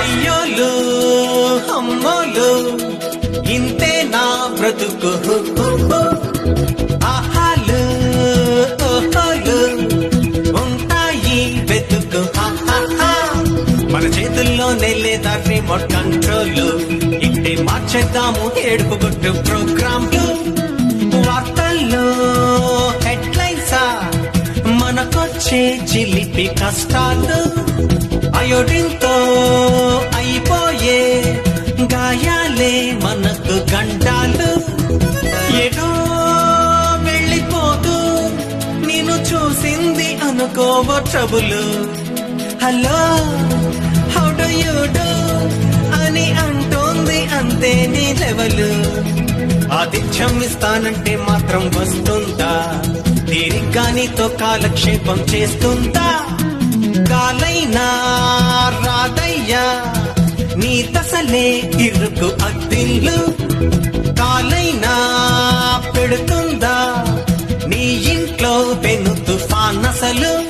అయ్యోలు అమ్మోలు ఇంతే నా బ్రతుకు. ఆహాలు ఓహోలు ఉంటాయి వెతుకు. మన చేతుల్లో నెల్లేదా రిమోట్ కంట్రోల్ ఇట్టే మార్చేద్దాము ఏడుపు గుట్టు ప్రోగ్రాంలు. వార్తల్లో హెడ్లైన్సా మనకొచ్చే చిలిపి కష్టాలు. అయోడిన్తో గాయాలే మనకు గంటాలు. ఎటో వెళ్ళిపోతూ నేను చూసింది అనుకోవ trouble. Hello how do you do? అని అంటోంది అంతే నీ లెవెలు. ఆతిథ్యం ఇస్తానంటే మాత్రం వస్తుందా తీరిగ్గా నీతో కాలక్షేపం చేస్తుందా నీ దశలే ఇరుకు అద్దిల్లు. కాలైనా పెడుతుందా? నీ ఇంట్లో పెను తుఫాన్ అసలు.